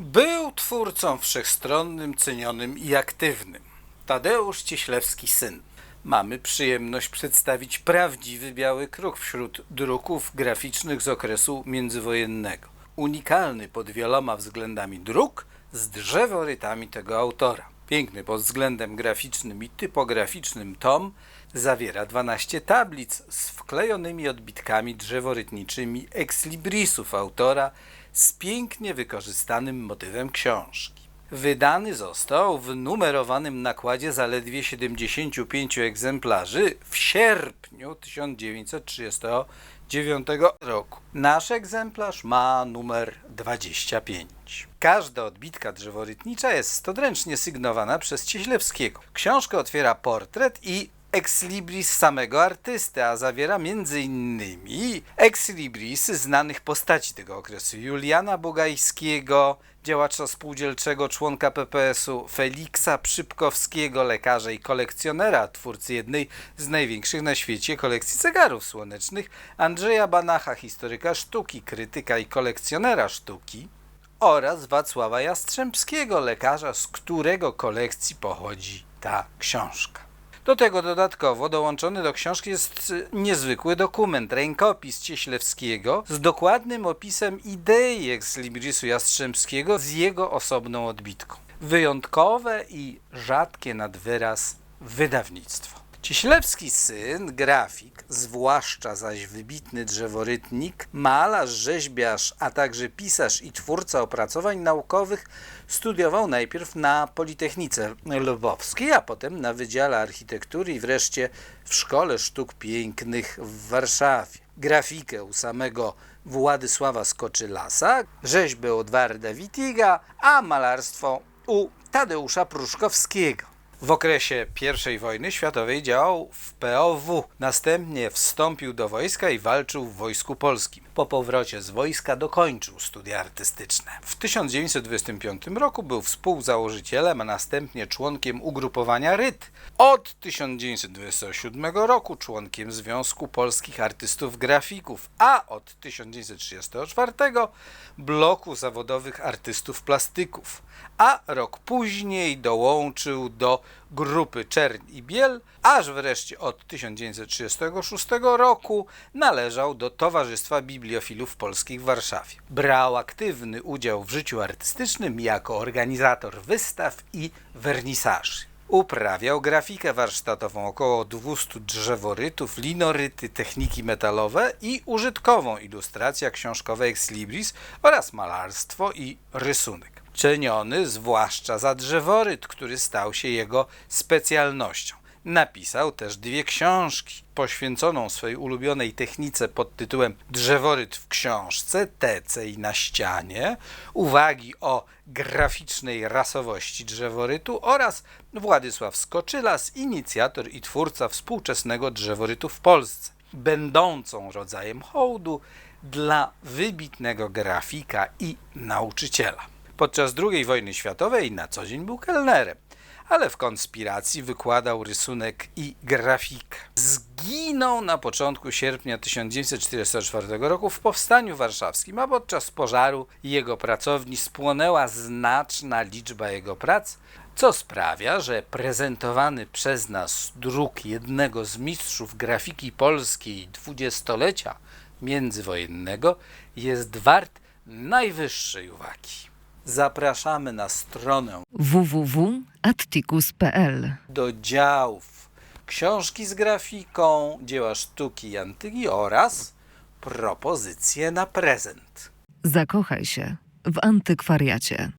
Był twórcą wszechstronnym, cenionym i aktywnym. Tadeusz Cieślewski syn. Mamy przyjemność przedstawić prawdziwy biały kruk wśród druków graficznych z okresu międzywojennego. Unikalny pod wieloma względami druk z drzeworytami tego autora. Piękny pod względem graficznym i typograficznym tom zawiera 12 tablic z wklejonymi odbitkami drzeworytniczymi ekslibrisów autora z pięknie wykorzystanym motywem książki. Wydany został w numerowanym nakładzie zaledwie 75 egzemplarzy w sierpniu 1939 roku. Nasz egzemplarz ma numer 25. Każda odbitka drzeworytnicza jest odręcznie sygnowana przez Cieślewskiego. Książkę otwiera portret i ex libris samego artysty, a zawiera m.in. ex libris znanych postaci tego okresu. Juliana Bogajskiego, działacza spółdzielczego, członka PPS-u, Feliksa Przypkowskiego, lekarza i kolekcjonera, twórcy jednej z największych na świecie kolekcji zegarów słonecznych, Andrzeja Banacha, historyka sztuki, krytyka i kolekcjonera sztuki, oraz Wacława Jastrzębskiego, lekarza, z którego kolekcji pochodzi ta książka. Do tego dodatkowo dołączony do książki jest niezwykły dokument, rękopis Cieślewskiego z dokładnym opisem idei ex librisu Jastrzębskiego z jego osobną odbitką. Wyjątkowe i rzadkie nad wyraz wydawnictwo. Cieślewski syn, grafik, zwłaszcza zaś wybitny drzeworytnik, malarz, rzeźbiarz, a także pisarz i twórca opracowań naukowych, studiował najpierw na Politechnice Lwowskiej, a potem na Wydziale Architektury i wreszcie w Szkole Sztuk Pięknych w Warszawie. Grafikę u samego Władysława Skoczylasa, rzeźbę u Edwarda Witiga, a malarstwo u Tadeusza Pruszkowskiego. W okresie I wojny światowej działał w POW. Następnie wstąpił do wojska i walczył w Wojsku Polskim. Po powrocie z wojska dokończył studia artystyczne. W 1925 roku był współzałożycielem, a następnie członkiem ugrupowania RYT. Od 1927 roku członkiem Związku Polskich Artystów Grafików, a od 1934 bloku zawodowych artystów plastyków, a rok później dołączył do grupy Czerń i Biel, aż wreszcie od 1936 roku należał do Towarzystwa Bibliofilów Polskich w Warszawie. Brał aktywny udział w życiu artystycznym jako organizator wystaw i wernisaży. Uprawiał grafikę warsztatową, około 200 drzeworytów, linoryty, techniki metalowe i użytkową ilustracja książkowa ex libris oraz malarstwo i rysunek. Ceniony zwłaszcza za drzeworyt, który stał się jego specjalnością. Napisał też dwie książki poświęconą swojej ulubionej technice pod tytułem Drzeworyt w książce, tece i na ścianie, uwagi o graficznej rasowości drzeworytu oraz Władysław Skoczylas, inicjator i twórca współczesnego drzeworytu w Polsce, będącą rodzajem hołdu dla wybitnego grafika i nauczyciela. Podczas II wojny światowej na co dzień był kelnerem, ale w konspiracji wykładał rysunek i grafikę. Zginął na początku sierpnia 1944 roku w Powstaniu Warszawskim, a podczas pożaru jego pracowni spłonęła znaczna liczba jego prac, co sprawia, że prezentowany przez nas druk jednego z mistrzów grafiki polskiej dwudziestolecia międzywojennego jest wart najwyższej uwagi. Zapraszamy na stronę www.atticus.pl do działów książki z grafiką, dzieła sztuki i antyki oraz propozycje na prezent. Zakochaj się w antykwariacie.